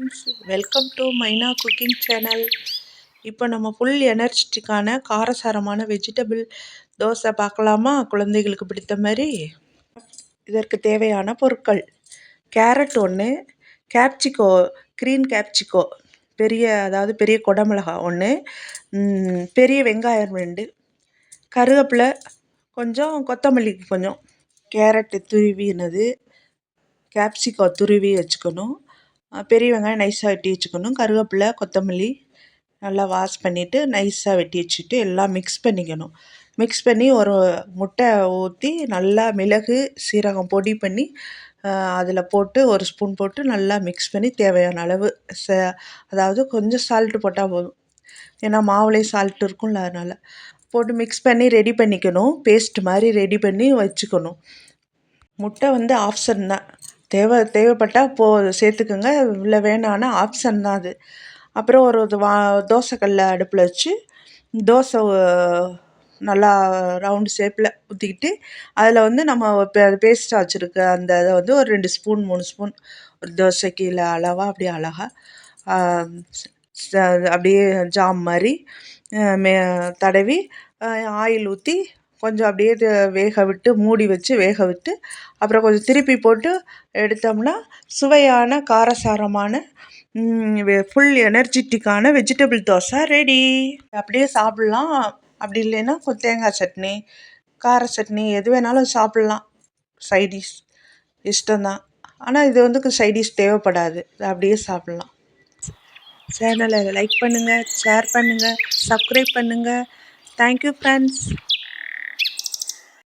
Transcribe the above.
Welcome to Maina cooking channel இப்போ நம்ம full எனர்ஜிட்டிக்கான காரசாரமான வெஜிடபிள் தோசை பார்க்கலாமா? குழந்தைகளுக்கு பிடித்த மாதிரி. இதற்கு தேவையான பொருட்கள். கேரட் ஒன்று கேப்சிகோ க்ரீன் கேப்சிகோ பெரிய அதாவது பெரிய கொடமிளகாய் ஒன்று பெரிய வெங்காயம் ரெண்டு கருவேப்பிலை கொஞ்சம் கொத்தமல்லிக்கு கொஞ்சம். கேரட்டு துருவினது கேப்சிகோ துருவி வச்சுக்கணும். பெரிய வெங்காயம் நைஸாக வெட்டி வச்சுக்கணும். கருவேப்பிலை கொத்தமல்லி நல்லா வாஷ் பண்ணிவிட்டு நைஸாக வெட்டி வச்சுட்டு எல்லாம் மிக்ஸ் பண்ணிக்கணும். மிக்ஸ் பண்ணி ஒரு முட்டை ஊற்றி நல்லா மிளகு சீரகம் பொடி பண்ணி அதில் போட்டு ஒரு ஸ்பூன் போட்டு நல்லா மிக்ஸ் பண்ணி தேவையான அளவு ச அதாவது கொஞ்சம் சால்ட்டு போட்டால் போதும். ஏன்னா மாவுலேயும் சால்ட் இருக்கும்ல அதனால். போட்டு மிக்ஸ் பண்ணி ரெடி பண்ணிக்கணும். பேஸ்ட் மாதிரி ரெடி பண்ணி வச்சுக்கணும். முட்டை வந்து ஆப்ஷன் தான். தேவை தேவைப்பட்டால் போ சேர்த்துக்குங்க. இல்லை வேணான்னா ஆப்ஷன் தான் அது. அப்புறம் ஒரு இது வா தோசைக்கல்ல அடுப்பில் வச்சு தோசை நல்லா ரவுண்டு ஷேப்பில் ஊற்றிக்கிட்டு அதில் வந்து நம்ம இப்போ பேஸ்ட்டாக வச்சுருக்க அந்த இதை வந்து ஒரு ரெண்டு ஸ்பூன் மூணு ஸ்பூன் ஒரு தோசைக்கு இல்லை அளவாக அப்படியே அழகாக அப்படியே ஜாம் மாதிரி மே தடவி ஆயில் ஊற்றி கொஞ்சம் அப்படியே வேக விட்டு மூடி வச்சு வேக விட்டு அப்புறம் கொஞ்சம் திருப்பி போட்டு எடுத்தோம்னா சுவையான காரசாரமான ஃபுல் எனர்ஜிட்டிக்கான வெஜிடபிள் தோசை ரெடி அப்படியே சாப்பிட்லாம். அப்படி இல்லைன்னா கொஞ்சம் தேங்காய் சட்னி கார சட்னி எது வேணாலும் சாப்பிட்லாம். சைடிஷ் இஷ்டம்தான். ஆனால் இது வந்து சைடிஷ் தேவைப்படாது. அப்படியே சாப்பிட்லாம். சேனலை லைக் பண்ணுங்கள் ஷேர் பண்ணுங்கள் சப்ஸ்கிரைப் பண்ணுங்கள் தேங்க்யூ ஃப்ரெண்ட்ஸ்